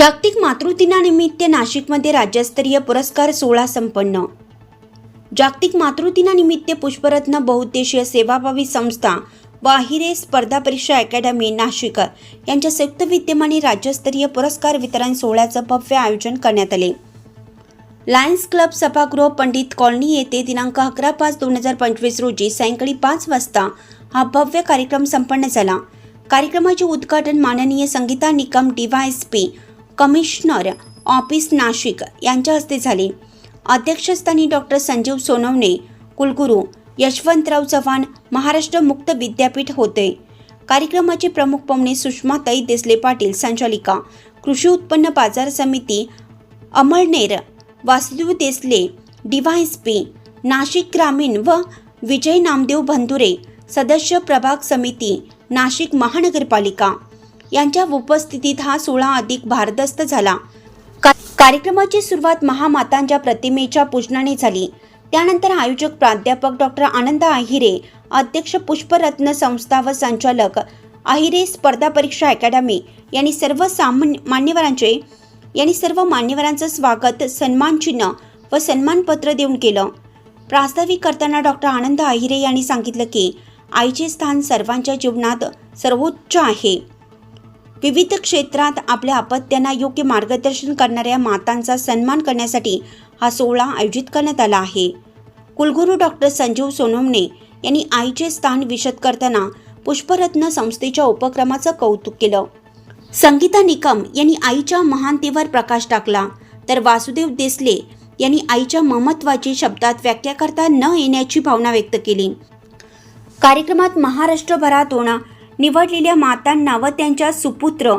जागतिक मातृदिनानिमित्त नाशिकमध्ये राज्यस्तरीय पुरस्कार सोहळा संपन्न. जागतिक मातृदिनानिमित्त पुष्परत्न बहुउद्देशीय सेवाभावी संस्था वाहिरे स्पर्धा परीक्षा अकॅडमी नाशिक यांच्या संयुक्त विद्यमाने राज्यस्तरीय पुरस्कार वितरण सोहळ्याचं भव्य आयोजन करण्यात आले. लायन्स क्लब सभागृह पंडित कॉलनी येथे दिनांक अकरा पाच दोन हजार पंचवीस रोजी सायंकाळी पाच वाजता हा भव्य कार्यक्रम संपन्न झाला. कार्यक्रमाचे उद्घाटन माननीय Sangeeta Nikam DYSP commissioner office Nashik यांच्या हस्ते झाले. अध्यक्षस्थानी डॉक्टर संजीव सोनवणे कुलगुरू यशवंतराव चव्हाण महाराष्ट्र मुक्त विद्यापीठ होते. कार्यक्रमाचे प्रमुख पाहुणे सुषमाताई देसले पाटील संचालिका कृषी उत्पन्न बाजार समिती अमळनेर वासुदेव देसले डीवायएसपी नाशिक ग्रामीण व विजय नामदेव बंधुरे सदस्य प्रभाग समिती नाशिक महानगरपालिका यांच्या उपस्थितीत हा सोहळा अधिक भारदस्त झाला. का- कार्यक्रमाची सुरुवात महामातांच्या प्रतिमेच्या पूजनाने झाली. त्यानंतर आयोजक प्राध्यापक डॉक्टर आनंद आहिरे अध्यक्ष पुष्परत्न संस्था व संचालक आहिरे स्पर्धा परीक्षा अकॅडमी यांनी सर्व सामान्य मान्यवरांचे यांनी सर्व मान्यवरांचं स्वागत सन्मानचिन्ह व सन्मानपत्र देऊन केलं. प्रास्ताविक करताना डॉक्टर आनंद आहिरे यांनी सांगितलं की आईचे स्थान सर्वांच्या जीवनात सर्वोच्च आहे. विविध क्षेत्रात आपल्या अपत्यांना योग्य मार्गदर्शन करणाऱ्या मातांचा सन्मान करण्यासाठी हा सोहळा आयोजित करण्यात आला आहे. कुलगुरू डॉक्टर संजीव सोनमने यांनी आईचे स्थान विशद करताना पुष्परत्न संस्थेच्या उपक्रमाचं कौतुक केलं. संगीता निकम यांनी आईच्या महानतेवर प्रकाश टाकला तर वासुदेव देसले यांनी आईच्या ममत्वाची शब्दात व्याख्या करता न येण्याची भावना व्यक्त केली. कार्यक्रमात महाराष्ट्रभरात होणा निवडलेल्या मातांना व त्यांच्या सुपुत्र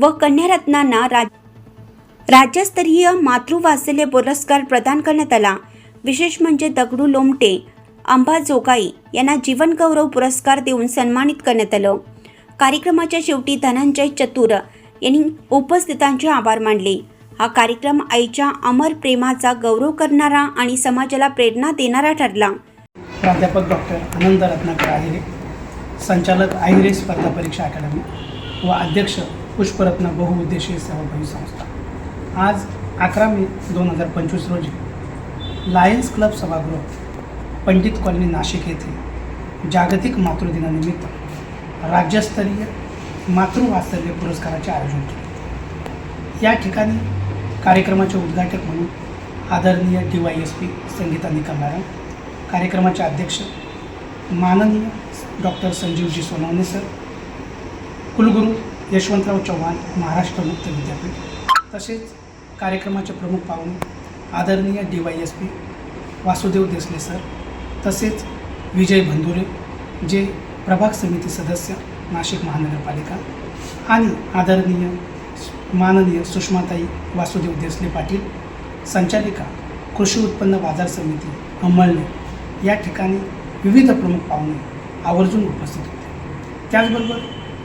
व कन्यारत्नांना राज राज्यस्तरीय मातृवात्सल्य पुरस्कार प्रदान करण्यात आला. विशेष म्हणजे दगडू लोमटे अंबाजोगाई यांना जीवनगौरव पुरस्कार देऊन सन्मानित करण्यात आलं. कार्यक्रमाच्या शेवटी धनंजय चतुर यांनी उपस्थितांचे आभार मानले. हा कार्यक्रम आईच्या अमर प्रेमाचा गौरव करणारा आणि समाजाला प्रेरणा देणारा ठरला. प्राध्यापक डॉक्टर आनंद रत्नाकर संचालक आहिरे स्पर्धा परीक्षा अकॅडमी व अध्यक्ष पुष्परत्न बहुउद्देशीय सेवाभावी संस्था. आज अकरा मे दोन हजार पंचवीस रोजी लायन्स क्लब सभागृह पंडित कॉलनी नाशिक येथे जागतिक मातृदिनानिमित्त राज्यस्तरीय मातृवात्सल्य पुरस्काराचे आयोजन केले. या ठिकाणी कार्यक्रमाचे उद्घाटक म्हणून आदरणीय D Y S P Sangeeta Nikam madam कार्यक्रमाचे अध्यक्ष माननीय डॉक्टर संजीवजी सोनवणे सर कुलगुरू यशवंतराव चव्हाण महाराष्ट्र मुक्त विद्यापीठ तसेच कार्यक्रमाचे प्रमुख पाहुणे आदरणीय D Y S P Vasudev Desale sir तसेच विजय भंदुरे जे प्रभाग समिती सदस्य नाशिक महानगरपालिका आणि आदरणीय माननीय सुषमाताई वासुदेव देसले पाटील संचालिका कृषी उत्पन्न बाजार समिती अंमलने या ठिकाणी विविध प्रमुख पाहुणे आवर्जून उपस्थित होते. त्याचबरोबर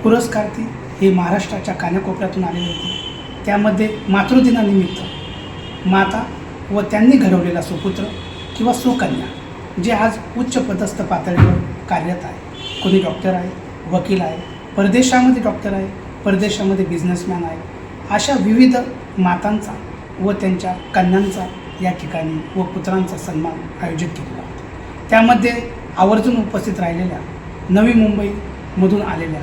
पुरस्कार्थी हे महाराष्ट्राच्या कानाकोपऱ्यातून आलेले होते. त्यामध्ये मातृदिनानिमित्त माता व त्यांनी घडवलेला सुपुत्र किंवा सुकन्या जे आज उच्च पदस्थ पातळीवर कार्यरत आहे. कोणी डॉक्टर आहे वकील आहे परदेशामध्ये डॉक्टर आहे परदेशामध्ये बिझनेसमॅन आहे अशा विविध मातांचा व त्यांच्या कन्यांचा या ठिकाणी व पुत्रांचा सन्मान आयोजित केलेला होता. त्यामध्ये आवर्जून उपस्थित राहिलेल्या नवी मुंबईमधून आलेल्या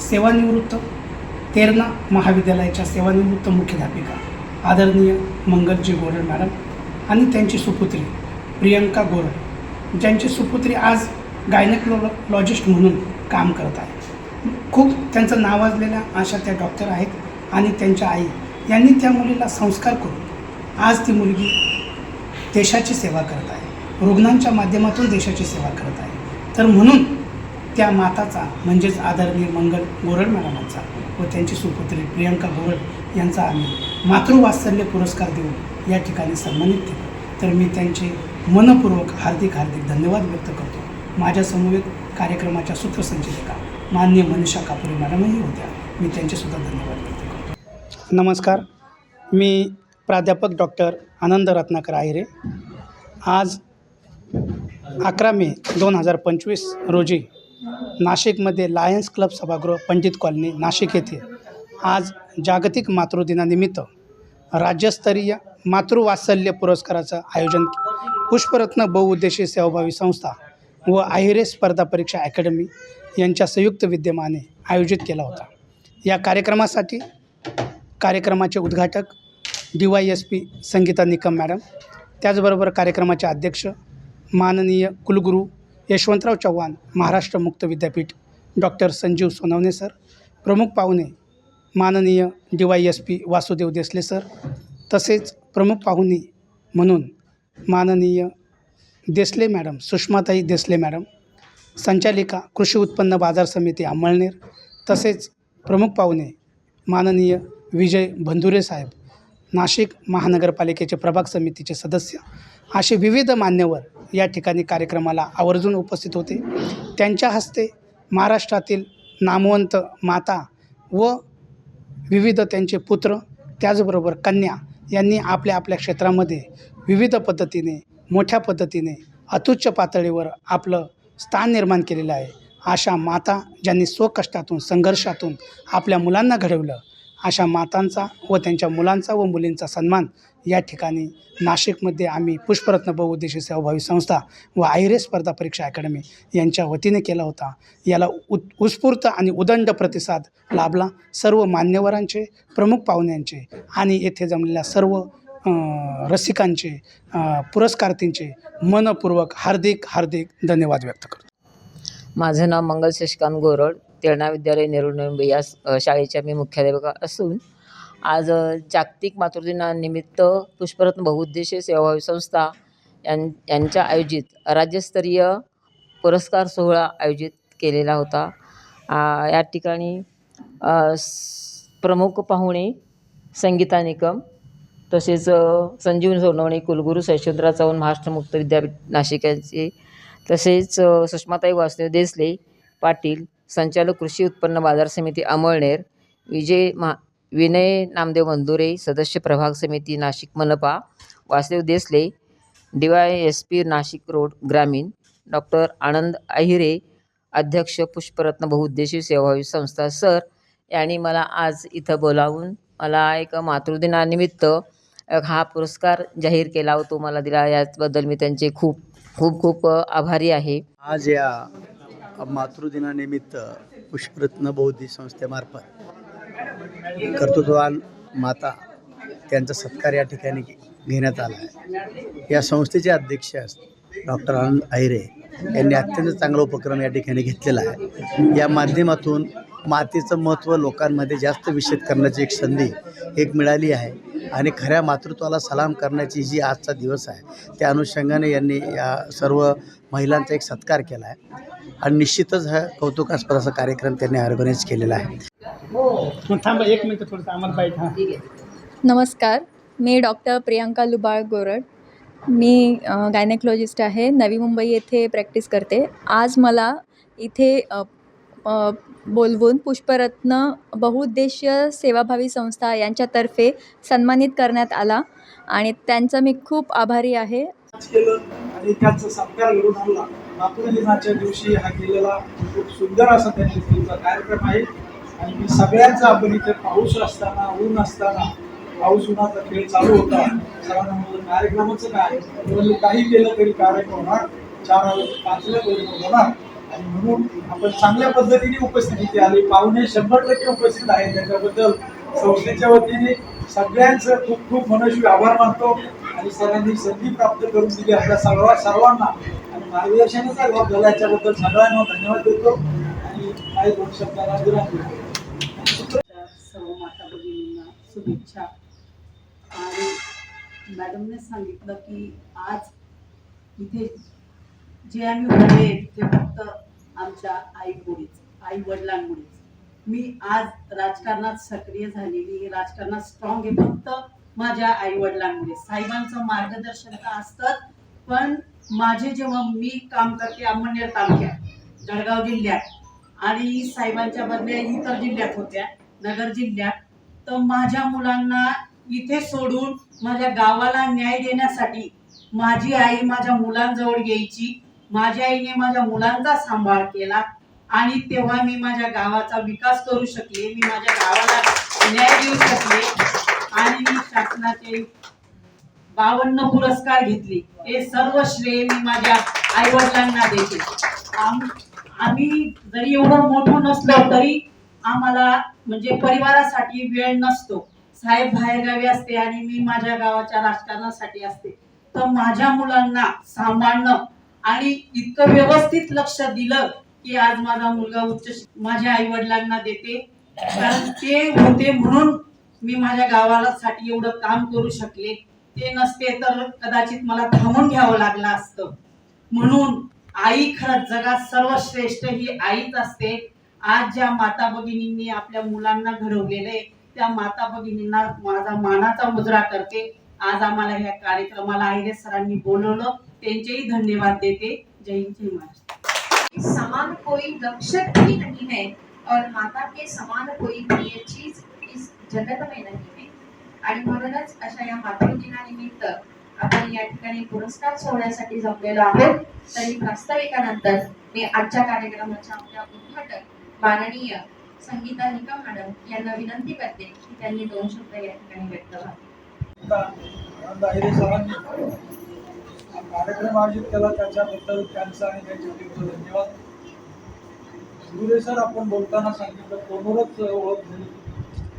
सेवानिवृत्त तेरणा महाविद्यालयाच्या सेवानिवृत्त मुख्याध्यापिका आदरणीय मंगलजी गोरड मॅडम आणि त्यांची सुपुत्री प्रियंका गोरड ज्यांची सुपुत्री आज गायनेकोलॉजिस्ट म्हणून काम करत आहे खूप त्यांचं नावाजलेल्या अशा त्या डॉक्टर आहेत आणि त्यांच्या आई यांनी त्या मुलीला संस्कार करून आज ती मुलगी देशाची सेवा करत आहे. रुग्णांच्या माध्यमातून देशाची सेवा करत आहे. तर म्हणून त्या माताचा म्हणजेच आदरणीय मंगल गोरड मॅडमांचा व त्यांची सुपुत्री प्रियंका गोरड यांचा आम्ही मातृवात्सल्य पुरस्कार देऊन या ठिकाणी सन्मानित केलं. तर मी त्यांचे मनपूर्वक हार्दिक हार्दिक धन्यवाद व्यक्त करतो. माझ्या समवेत कार्यक्रमाच्या सूत्रसंचालिका मान्य मनीषा कापुरे मॅडमही होत्या. मी त्यांचेसुद्धा धन्यवाद व्यक्त करतो. नमस्कार. मी प्राध्यापक डॉक्टर आनंद रत्नाकर आहिरे आज अकरा मे दोन हजार पंचवीस रोजी नाशिकमध्ये लायन्स क्लब सभागृह पंडित कॉलनी नाशिक येथे आज जागतिक मातृदिनानिमित्त राज्यस्तरीय मातृवात्सल्य पुरस्काराचं आयोजन पुष्परत्न बहुउद्देशीय सेवाभावी संस्था व आहिरे स्पर्धा परीक्षा अकॅडमी यांच्या संयुक्त विद्यमाने आयोजित केला होता. या कार्यक्रमासाठी कार्यक्रमाचे उद्घाटक D Y S P Sangeeta Nikam madam त्याचबरोबर कार्यक्रमाचे अध्यक्ष माननीय कुलगुरू यशवंतराव चव्हाण महाराष्ट्र मुक्त विद्यापीठ डॉक्टर संजीव सोनवणे सर प्रमुख पाहुणे माननीय D Y S P Vasudev Desale sir तसेच प्रमुख पाहुणे म्हणून माननीय देसले मॅडम सुषमाताई देसले मॅडम संचालिका कृषी उत्पन्न बाजार समिती अंमळनेर तसेच प्रमुख पाहुणे माननीय विजय बंधुरे साहेब नाशिक महानगरपालिकेचे प्रभाग समितीचे सदस्य असे विविध मान्यवर या ठिकाणी कार्यक्रमाला आवर्जून उपस्थित होते. त्यांच्या हस्ते महाराष्ट्रातील नामवंत माता व विविध त्यांचे पुत्र त्याचबरोबर कन्या यांनी आपल्या आपल्या क्षेत्रामध्ये विविध पद्धतीने मोठ्या पद्धतीने अतुच्च पातळीवर आपलं स्थान निर्माण केलेलं आहे. अशा माता ज्यांनी स्वकष्टातून संघर्षातून आपल्या मुलांना घडवलं अशा मातांचा व त्यांच्या मुलांचा व मुलींचा सन्मान या ठिकाणी नाशिकमध्ये आम्ही पुष्परत्न बहुउद्देशीय सेवाभावी संस्था व आयरे स्पर्धा परीक्षा अकॅडमी यांच्या वतीने केला होता. याला उत् उत्स्फूर्त आणि उदंड प्रतिसाद लाभला. सर्व मान्यवरांचे प्रमुख पाहुण्यांचे आणि येथे जमलेल्या सर्व रसिकांचे अं, पुरस्कारार्थींचे मनपूर्वक हार्दिक हार्दिक धन्यवाद व्यक्त करतो. माझं नाव मंगल शशिकांत गोरड. तेरणा विद्यालय नेहरू या शाळेच्या मी मुख्याध्यापिका असून आज जागतिक मातृदिनानिमित्त पुष्परत्न बहुउद्देशीय सेवाभावी संस्था यां यांच्या आयोजित राज्यस्तरीय पुरस्कार सोहळा आयोजित केलेला होता. आ, या ठिकाणी प्रमुख पाहुणे संगीता निकम तसेच संजीवन सोनवणे कुलगुरू यशवंतराव चव्हाण महाराष्ट्र मुक्त विद्यापीठ नाशिक यांचे तसेच सुषमाताई वासुदेव देसले पाटील संचालक कृषी उत्पन्न बाजार समिती अमळनेर विजय मा विनय नामदेव मंदुरे सदस्य प्रभाग समिती नाशिक मनपा Vasudev Desale D Y S P Nashik road ग्रामीण डॉक्टर आनंद अहिरे अध्यक्ष पुष्परत्न बहुउद्देशीय सेवाभावी संस्था सर यांनी मला आज इथं बोलावून मला एक मातृदिनानिमित्त हा पुरस्कार जाहीर केला होतो मला दिला. याबद्दल मी त्यांचे खूप खूप खूप आभारी आहे. आज या मातृदिनानिमित्त पुष्परत्न बौद्धी संस्थेमार्फत कर्तृत्ववान माता त्यांचा सत्कार या ठिकाणी घेण्यात आला आहे. या संस्थेचे अध्यक्ष डॉक्टर आनंद आहिरे यांनी अत्यंत चांगला उपक्रम या ठिकाणी घेतलेला आहे. या माध्यमातून मातेचं महत्त्व लोकांमध्ये जास्त विषद करण्याची एक संधी एक मिळाली आहे आणि खऱ्या मातृत्वाला सलाम करण्याची जी आजचा दिवस आहे त्या अनुषंगाने यांनी या सर्व महिलांचा एक सत्कार केला आहे. आणि निश्चितच हा कौतुकास्पद असा कार्यक्रम त्यांनी ऑर्गनाईज केलेला आहे. एक मिनिट थोडंसं नमस्कार. मी डॉक्टर प्रियांका लुबाळ गोरड. मी गायनेकोलॉजिस्ट आहे. नवी मुंबई येथे प्रॅक्टिस करते. आज मला इथे बोलवून पुष्परत्न बहुउद्देशीय सेवाभावी संस्था यांच्यातर्फे सन्मानित करण्यात आला. आणि त्यांचा मी खूप आभारी आहे. केलं आणि त्यांचा सत्कार घडून आणला. मातृदिनाच्या दिवशी हा केलेला खूप सुंदर असा त्यांच्या दिवशीचा कार्यक्रम आहे. आणि मी सगळ्यांचा आपण इथे पाऊस असताना ऊन असताना पाऊस उन्हाचा खेळ चालू होता. सर्वांना म्हणलं कार्यक्रमाचं काय म्हणजे काही केलं तरी कार्यक्रम होणार. चार वाजता पर्यंत होणार. आणि म्हणून आपण चांगल्या पद्धतीने उपस्थित इथे आले. पाहुणे शंभर टक्के उपस्थित आहेत. त्याच्याबद्दल संस्थेच्या वतीने सगळ्यांचं खूप खूप मनस्वी आभार मानतो आणि सगळ्यांनी संधी प्राप्त करून दिली आपल्या सर्व सर्वांना. आणि मार्गदर्शनाचा लाभ झाला याच्याबद्दल सगळ्यांना धन्यवाद देतो आणि काही दोन शब्दांना विराम देतो. सर्व माता भगिनींना शुभेच्छा. आणि मॅडमने सांगितलं की आज इथे जे आम्ही उभे ते फक्त आमच्या आईमुळेच आई वडिलांमुळेच मी आज राजकारणात सक्रिय झालेली राजकारणात स्ट्रॉंग आहे. फक्त माझ्या आई वडिलांमुळे साहेबांचं मार्गदर्शन तर असतं पण माझे जेव्हा मी काम करते अंमळनेर तालुक्यात जळगाव जिल्ह्यात आणि साहेबांच्या बदल्या इतर जिल्ह्यात होत्या नगर जिल्ह्यात तर माझ्या मुलांना इथे सोडून माझ्या गावाला न्याय देण्यासाठी माझी आई माझ्या मुलांजवळ यायची. माझ्या आईने माझ्या मुलांचा सांभाळ केला. आणि तेव्हा मी माझ्या गावाचा विकास करू शकले मी माझ्या गावाला न्याय देऊ शकले आणि मी शासनाचे बावन्न पुरस्कार घेतले. हे सर्व श्रेय मी माझ्या आई वडिलांना देते आम्ही जरी एवढं मोठं नसलो तरी आम्हाला म्हणजे परिवारासाठी वेळ नसतो. साहेब बाहेरगावी असते आणि मी माझ्या गावाच्या राजकारणासाठी असते. तर माझ्या मुलांना सांभाळणं आणि इतकं व्यवस्थित लक्ष दिलं की आज माझा मुलगा उच्च माझ्या आई वडिलांना देते. कारण ते होते म्हणून मी माझ्या गावाला साठी एवढं काम करू शकले. ते नसते तर कदाचित मला थांबून घ्यावं लागलं असतं. म्हणून आई खरंच जगात सर्वश्रेष्ठ ही आईच असते. आज ज्या माता भगिनींनी आपल्या मुलांना घडवलेले आहे, त्या माता भगिनींना माझा मानाचा मुजरा करते. आज आम्हाला ह्या कार्यक्रमाला आहिरे सरांनी बोलवलं. त्यांचेही धन्यवाद देते. जय हिंद जय महाराष्ट्र. समान कोई रक्षक भी नहीं है और माता के समान कोई प्रिय चीज इस जगत में नहीं है। आणि म्हणूनच अशा या मातृदिनानिमित्त आपण या ठिकाणी पुरस्कार सोहळ्यासाठी जमलेलो आहोत. तरी प्रास्ताविकानंतर मी आजच्या कार्यक्रमाच्या आपल्या उद्घाटक माननीय संगीता निकम मॅडम यांना विनंती करते की त्यांनी दोन शब्द या ठिकाणी व्यक्त व्हावे आनंद आहिरे सरांनी हा कार्यक्रम आयोजित केला त्याच्याबद्दल त्यांचा आणि त्यांच्या टीमचा धन्यवाद. सुरे सर आपण बोलताना सांगितलं फोनवरच ओळख झाली.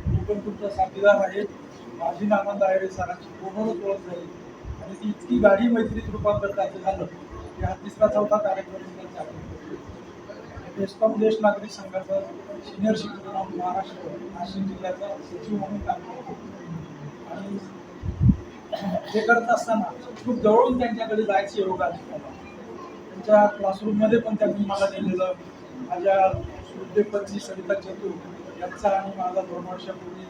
मी पण तुमचा साथीदार आहे माझी आणि आहे सरांची. फोनवरच ओळख झाली. आणि ती इतकी गाडी मैत्रीत रूपांतर त्याचं झालं. की हा तिसरा चौथा कार्यक्रम त्यांचा आहे. बेस्कॉम ज्येष्ठ नागरिक संघाचा सिनियर शिक्षक महाराष्ट्र नाशिक जिल्ह्याचा सचिव म्हणून काम करतो. आणि हे करत असताना खूप जवळून त्यांच्याकडे जायचं योग आले. त्यांच्या क्लासरूममध्ये पण त्यांनी मला नेलेलं. माझ्या सुद्देपती सविता चतुर यांचा आणि माझा दोन वर्षापूर्वी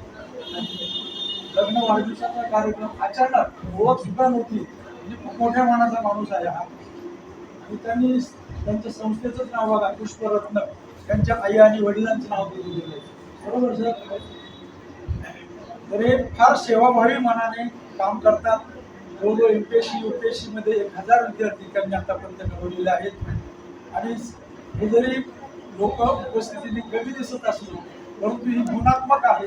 लग्न वाढदिवसाचा कार्यक्रम अचानक ओळख सुद्धा नव्हती. म्हणजे खूप मोठ्या मानाचा माणूस आहे हा. आणि त्यांनी त्यांच्या संस्थेचंच नाव बघा पुष्परत्न. त्यांच्या आई आणि वडिलांचं नाव दिलं गेलं आहे. बरोबर सर? तर हे फार सेवाभावी मनाने काम करतात. जवळजवळ M P S C U P S सीमध्ये एक हजार विद्यार्थी त्यांनी आतापर्यंत घडवलेले आहेत. आणि हे जरी लोक उपस्थितीने कमी दिसत असलो परंतु ही गुणात्मक आहे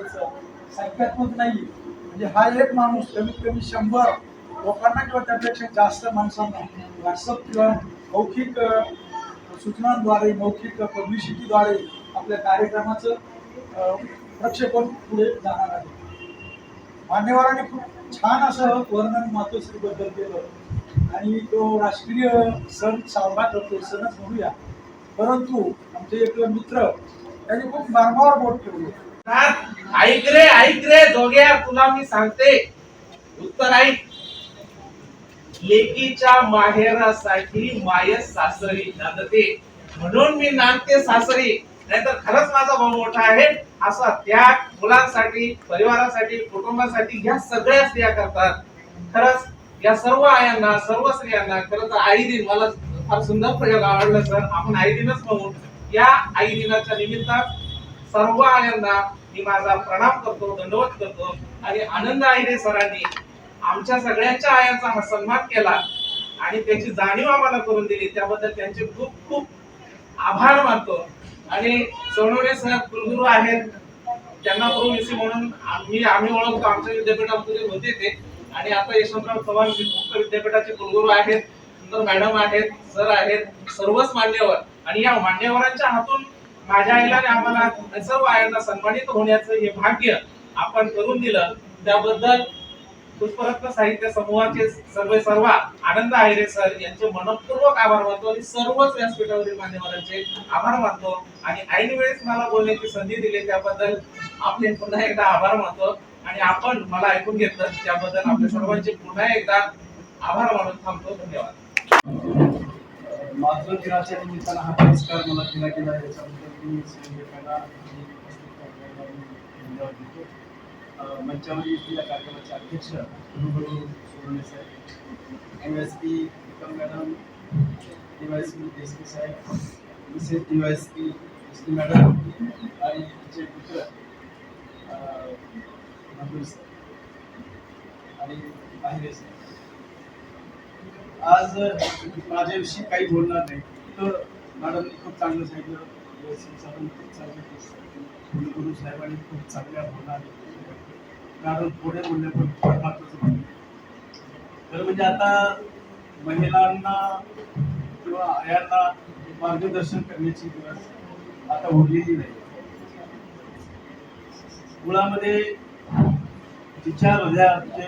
संख्यात्मक नाही. म्हणजे हा एक माणूस कमीत कमी शंभर लोकांना किंवा त्यापेक्षा जास्त माणसांना व्हॉट्सअप किंवा मौखिक सूचनांद्वारे मौखिक पब्लिसिटीद्वारे आपल्या कार्यक्रमाचं प्रक्षेपण पुढे जाणार आहे. मान्यवरांनी खूप छान असं वर्णन मातोश्रीबद्दल केलं. आणि तो राष्ट्रीय सण साजरा करतो सणच म्हणूया. परंतु आमचे एक मित्र त्यांनी खूप मार्गावर बोट ठेवलं. ऐक रे ऐक रे दोघ्या तुला मी सांगते. उत्तर ऐक. लेकीच्या माहेरासाठी माय सासरी नांदते. म्हणून मी नांदते सासरी. नाहीतर खरंच माझा भाऊ मोठा आहे. असा त्याग मुलांसाठी परिवारासाठी कुटुंबासाठी ह्या सगळ्या स्त्रिया करतात. खरंच या सर्व आयांना सर्व स्त्रियांना खरं तर आई दिन मला फार सुंदर प्रयोग आवडला सर. आपण आई दिनच म्हणून या आई दिनाच्या निमित्तात सर्व आयांना मी माझा प्रणाम करतो दंडवत करतो. आणि आनंद आईने सरांनी आमच्या सगळ्यांच्या आयांचा हा सन्मान केला आणि त्याची जाणीव आम्हाला करून दिली. त्याबद्दल त्यांचे खूप खूप आभार मानतो. आणि सोनवणे सर कुलगुरू आहेत. त्यांना प्रोविसी म्हणून आम्ही आम्ही ओळखतो. आमच्या विद्यापीठामध्ये होते ते. आणि आता यशवंतराव चव्हाण मुक्त विद्यापीठाचे कुलगुरू आहेत. सुंदर मॅडम आहेत सर आहेत सर्वच मान्यवर. आणि या मान्यवरांच्या हातून माझ्या आईला आणि आम्हाला सर्व आयांना सन्मानित होण्याचं हे भाग्य आपण करून दिलं. त्याबद्दल पुष्परत्न साहित्य समूहाचे सर्व सर्व आनंद आहिरे सर. यांचे मनपूर्वक आभार मानतो आणि सर्वच व्यासपीठावरील मान्यवरांचे आभार मानतो. आणि ऐन वेळेस मला बोलण्याची संधी दिली त्याबद्दल आपले पुन्हा एकदा आभार मानतो. आणि आपण मला ऐकून घेतलं त्याबद्दल आपल्या सर्वांचे पुन्हा एकदा आभार मानून थांबतो. धन्यवाद. मातृ दिनाच्या निमित्तानं हा पुरस्कार मला दिला गेला याच्याबद्दल मी मंचामध्ये आणि येथील कार्यक्रमाचे अध्यक्ष गुरुबळू सोडणे साहेब M S P Nikam madam D Y S P साहेब Mrs D Y S P Deshmukh madam आणि तिचे मित्र अं, साहेब आणि बाहेर साहेब. आज माझ्याविषयी काही बोलणार नाही. तर मॅडम खूप चांगलं सांगितलं खूप चांगलं केलं गुरु साहेबांनी खूप चांगल्या बोलणार कारण पुढे बोलले पण तर म्हणजे आता महिलांना किंवा आयांना मार्गदर्शन करण्याची गरज आता उरलेली नाही. मुळामध्ये तिच्या हृदयात जे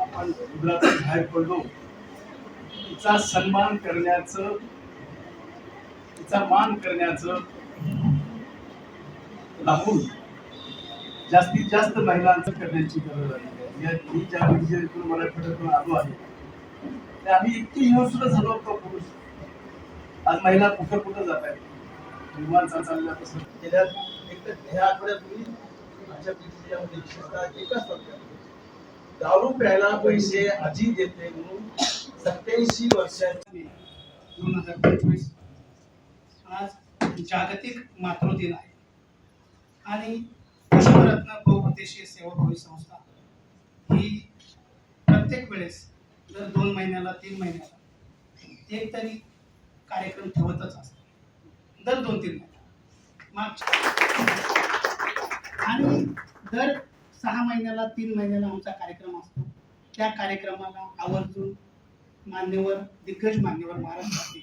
आपण उदरातून बाहेर पडलो तिचा सन्मान करण्याचं तिचा मान करण्याचं राहून जास्तीत जास्त महिलांचं करण्याची गरज आहे. मी ज्या विजयतून मराठवाड्यातून आलो आहे आम्ही इतकी हिंसुद्धा झालो होतो पुरुष. आज महिला कुठं कुठं जात आहेत? विमान चालल्यापासून गेल्या एक तर ह्या आठवड्यापूर्वी आमच्या पिढीमध्ये विशेषतः एकाच टप्प्यात दारू प्यायला पैसे आजी देते म्हणून सत्याऐंशी वर्षाची दोन हजार पंचवीस. आज जागतिक मातृदिन आहे. आणि पुष्परत्न बहुउद्देशीय सेवाभावी संस्था. ही प्रत्येक वेळेस दर दोन महिन्याला तीन महिन्याला एक तरी कार्यक्रम ठेवतच असतो. दर दोन तीन महिन्याला. मागच्या आणि दर सहा महिन्याला तीन महिन्याला आमचा कार्यक्रम असतो. त्या कार्यक्रमाला आवर्जून मान्यवर दिग्गज मान्यवर महाराष्ट्रातील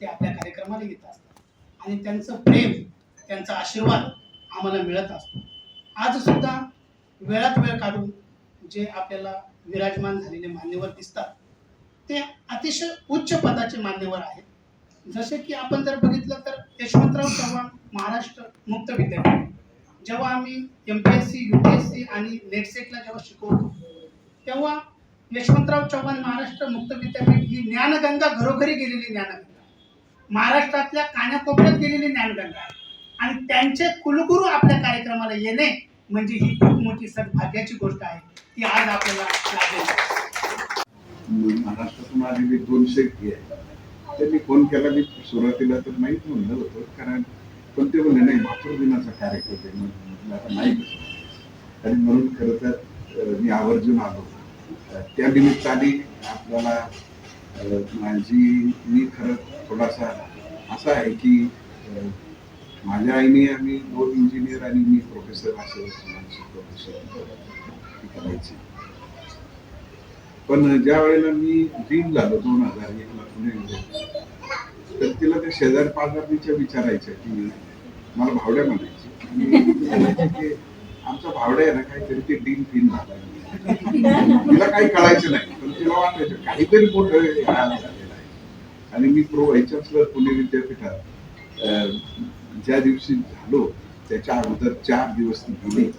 ते आपल्या कार्यक्रमाला येत असतात. आणि त्यांचं प्रेम त्यांचा आशीर्वाद आम्हाला मिळत असतो. आज सुद्धा वेळात वेळ काढून जे आपल्याला विराजमान झालेले मान्यवर दिसतात ते अतिशय उच्च पदाचे मान्यवर आहेत. जसे की आपण जर बघितलं तर यशवंतराव चव्हाण महाराष्ट्र मुक्त विद्यापीठ. जेव्हा आम्ही M P S C U P S C आणि नेटसेटला जेव्हा शिकवतो तेव्हा यशवंतराव चव्हाण महाराष्ट्र मुक्त विद्यापीठ ही ज्ञानगंगा घरोघरी गेलेली ज्ञानगंगा. महाराष्ट्रातल्या कानाकोपऱ्यात गेलेली ज्ञानगंगा. आहे. आणि त्यांचे कुलगुरू आपल्या कार्यक्रमाला येणे म्हणजे ही खूप मोठी सद्भाग्याची गोष्ट आहे. ती आज आपल्याला लाभेल महाराष्ट्रातून आलेली दोनशे हे आहेत. त्यांनी फोन केला मी सुरुवातीला तर माहीत म्हणलं होतं कारण पण ते म्हणले नाही मातृदिनाचा कार्यक्रम आहे. म्हणून आता नाही आणि म्हणून खरं तर मी आवर्जून आलो. त्या निमित्ताने आपल्याला माझी मी खरं थोडासा असा आहे की माझ्या आईने आम्ही दोन इंजिनियर आणि मी प्रोफेसर असं करायची. पण ज्या वेळेला मी डीन झालो दोन हजार एकला पुणे तर तिला त्या शेजार पाजारणीच्या विचारायच्या की मला भावड्या म्हणायची. आमचा भावड्या आहे ना काहीतरी ते डीन फिन झाला तिला काही कळायचं नाही पण तिला वाटायचं काहीतरी मोठं झालेलं आहे. आणि मी प्रो एच चान्सलर पुणे विद्यापीठात ज्या दिवशी झालो त्याच्या अगोदर चार दिवस ती गेली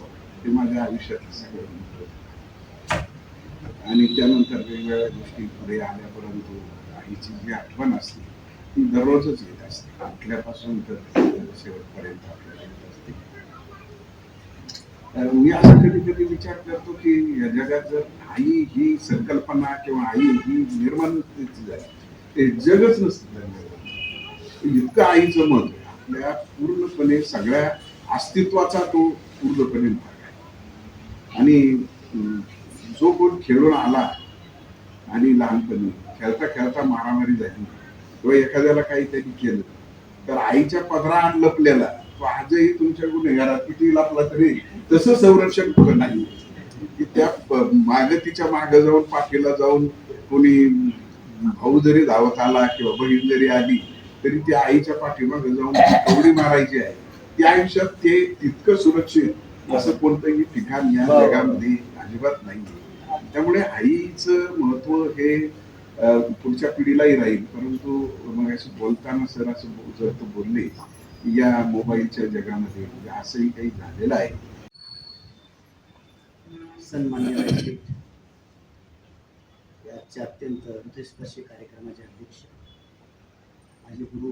ते माझ्या आयुष्यात सगळं मोठं आणि त्यानंतर वेगवेगळ्या गोष्टी पुढे आल्या परंतु आईची जी आठवण असते ती दररोजच येत असते. उठल्यापासून तर शेवटपर्यंत आपल्याला येत असते. तर मी असं कधी कधी विचार करतो की या जगात जर आई ही संकल्पना किंवा आई ही निर्माण झाली ते जगच नसतं. इतकं आईचं मत आहे. आपल्या पूर्णपणे सगळ्या अस्तित्वाचा तो पूर्णपणे भाग आहे. आणि जो कोण खेळून आला आणि लहानपणी खेळता खेळता मारामारी झाली किंवा एखाद्याला काही त्यांनी केलं तर आईच्या पदरा लपलेला तो आजही तुमच्या गुन्हेगारात किती लपला तरी तसं संरक्षण कुठं नाही. की त्या माग तिच्या माग जाऊन पाठीला जाऊन कोणी भाऊ जरी धावत आला किंवा बहीण जरी आली तरी ती आईच्या पाठीमागे जाऊन कवडी मारायची आहे. त्या आयुष्यात ते तितकं सुरक्षित असं कोणतंही ठिकाण या जगामध्ये अजिबात नाही त्यामुळे आईचं महत्त्व हे पुढच्या पिढीलाही राहील. परंतु मग असं बोलताना सर असं जर तो बोलले या मोबाईलच्या जगामध्ये म्हणजे असंही काही झालेलं आहे. सन्मान्य व्यासपीठ अत्यंत हृदयस्पर्शी कार्यक्रमाचे अध्यक्ष आणि गुरु.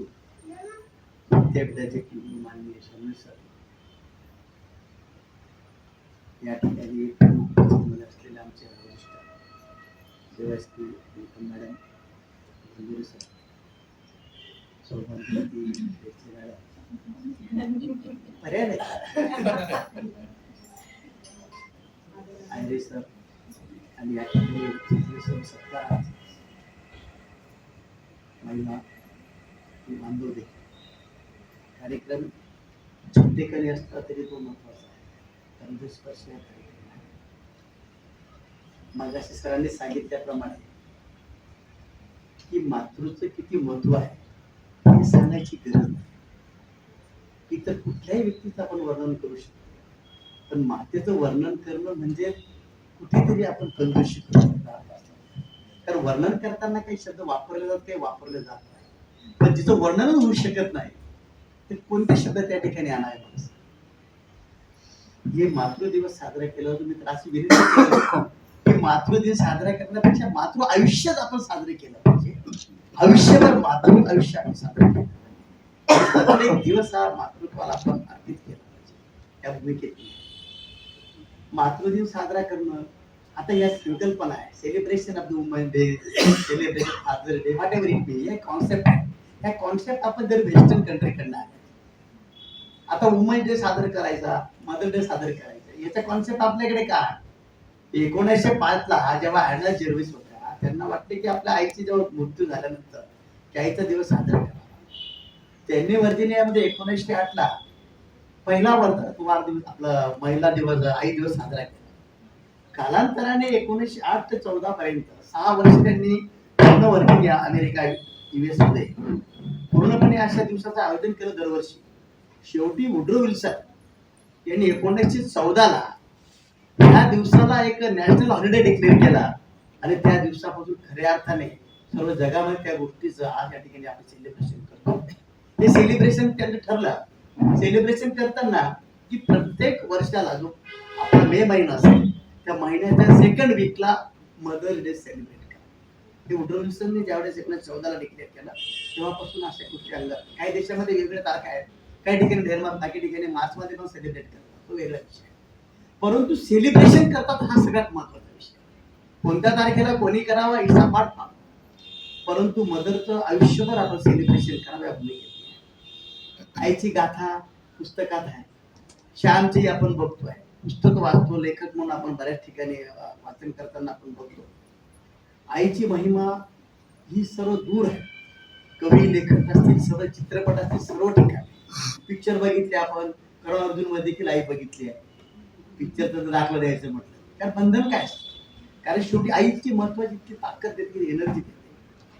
विद्यापीठाचे माननीय स्वामी सर. या ठिकाणी मध्ये असलेले आमचे वरिष्ठ देवास्ती गौतम मॅडम मंदिर सर सौभाग्यवती मॅडम. पर्याय नाही. आयरे सर आणि या ठिकाणी जिथे सर्व महिला बांधव कार्यक्रम छोटेखानी असला तरी तो महत्त्वाचा आहे. स्पर्श या कार्यक्रम आहे. सरांनी सांगितल्याप्रमाणे की मातृचं किती महत्त्व आहे हे सांगायची गरज नाही. इतर कुठल्याही व्यक्तीचं आपण वर्णन करू शकतो पण मातेचं वर्णन करणं म्हणजे कुठेतरी आपण कंजूषित कारण वर्णन करताना काही शब्द वापरले जातात काही वापरले जात पण तिचं वर्णनच होऊ शकत नाही. ते कोणते शब्द त्या ठिकाणी आणावे हे हे मातृदिवस साजरा केला होता मी तर विनंती केली मातृदिन साजरा करण्यापेक्षा मातृ आयुष्यात आपण साजरे केलं पाहिजे. आयुष्यभर मातृ आयुष्य आपण साजरं केलं दिवस हा मातृत्वाला आपण अर्पित केला पाहिजे. त्या भूमिकेत मातृदिन साजरा करणं आता या संकल्पना आहे. Celebration of the woman day celebration father day whatever it be हे कॉन्सेप्ट आहे. ह्या कॉन्सेप्ट आपण जर वेस्टर्न कंट्रीकडनं आल्या आता वुमन डे सादर करायचा मदर डे सादर करायचा याचा कॉन्सेप्ट आपल्याकडे काय? एकोणीसशे पाच ला जेव्हा हॅडला जर्विस होत्या त्यांना वाटते की आपल्या आईची जेव्हा मृत्यू झाल्यानंतर त्या आईचा दिवस साजरा करावा. त्यांनी वर्जिनियामध्ये एकोणीसशे आठ ला पहिला वर्ध वाढदिवस आपला महिला दिवस आई दिवस साजरा केला. कालांतराने एकोणीसशे आठ ते चौदा पर्यंत सहा वर्ष त्यांनी पूर्ण व्हर्जिनिया अमेरिका युएसमध्ये पूर्णपणे अशा दिवसाचं आयोजन केलं दरवर्षी. शेवटी वुड्रो विल्सन यांनी एकोणीसशे चौदाला ह्या दिवसाला एक नॅशनल हॉलिडे डिक्लेअर केला. आणि त्या दिवसापासून खऱ्या अर्थाने सर्व जगामध्ये त्या गोष्टीचं आज या ठिकाणी आपण सेलिब्रेशन करतो. ते सेलिब्रेशन त्यांनी ठरलं. सेलिब्रेशन करताना की प्रत्येक वर्षाला जो आपला मे महिना असेल त्या महिन्याच्या सेकंड वीकला मदर डे सेलिब्रेट हे वुड्रो विल्सनने ज्यावेळेस एकोणीसशे चौदाला डिक्लेअर केलं तेव्हापासून अशा गोष्टी आणलं काही देशामध्ये वेगवेगळ्या तारखा आहेत. काही ठिकाणी डेन्मार्क काही ठिकाणी मार्चमध्ये पण सेलिब्रेट करतात. तो वेगळा विषय परंतु सेलिब्रेशन करतात हा सगळ्यात महत्त्वाचा विषय कोणत्या तारखेला कोणी करावा इट्स अ परंतु मदरचं आयुष्यभर आपण सेलिब्रेशन करावं या भूमिकेत आईची गाथा पुस्तकात आहे. श्यामची आपण बघतोय. पुस्तक वाचतो लेखक म्हणून आपण बऱ्याच ठिकाणी वाचन करताना आपण बघतो. आईची महिमा ही सर्व दूर आहे. कवी लेखक असतील सर्व चित्रपट असतील सर्व ठिकाणी. पिक्चर बघितले आपण करण अर्जुनमध्ये देखील आई बघितली आहे. पिक्चर तर दाखला द्यायचं म्हटलं. कारण बंधन काय असतं? कारण शेवटी आईची महत्वाची इतकी ताकद देते एनर्जी देते.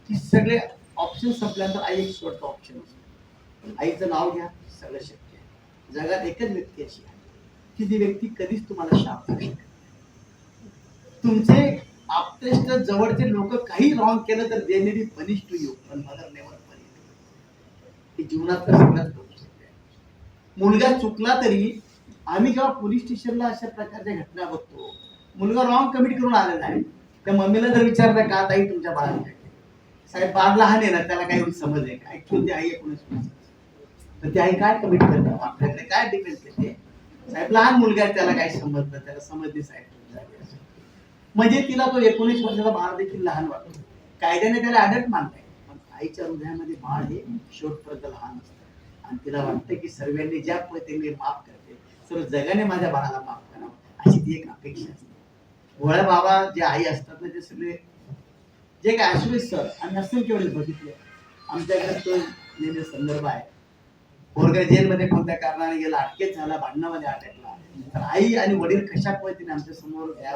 की सगळे ऑप्शन संपल्यानंतर आई एक शेवटचा ऑप्शन असतो. आईचं नाव घ्या सगळं शक्य आहे. जगात एकच व्यक्ती अशी आहे की ती व्यक्ती कधीच तुम्हाला शाप देऊ शकत नाही. तुमचे आपतेष्ट जवळचे लोक काही रॉंग केलं तर they may be punish to you पण मदर नेव्हर पनिश हे जीवनातलं सगळ्यात मुलगा चुकला तरी आम्ही जेव्हा पोलीस स्टेशनला अशा प्रकारच्या घटना बघतो मुलगा रॉंग कमिट करून आलेला आहे. त्या मम्मीला जर विचारलं का ताई तुमच्या बाळाला साहेब बाळ लहान आहे ना त्याला काही समज आहे का? ऍक्च्युअली ते आई एकोणीस तर ती आई काय कमिट करतात आपल्याकडे काय डिपेंड करते? साहेब लहान मुलगा आहे त्याला काही समजलं त्याला समजली साहेब म्हणजे तिला तो एकोणीस वर्षाचा बाळ देखील लहान वाटतो. कायद्याने त्याला अडल्ट मानताय. पण आईच्या हृदयामध्ये बाळ हे शेवटपर्यंत लहान असतं. आणि तिला वाटतं की सर्वांनी ज्या पद्धतीने माफ करते सर्व जगाने माझ्या बाळाला माफ करावं अशी ती एक अपेक्षा असते. भोळ्या बाबा जे आई असतात ना ते सगळे जे काय आश्वित सर आम्ही असंख्य वेळेस बघितले. आमच्याकडे तो नेहमी संदर्भ आहे. पोरगा जेलमध्ये कोणत्या कारणाने गेला अटकेत झाला भांडणामध्ये अटकला. तर आई आणि वडील कशा पद्धतीने आमच्यासमोर या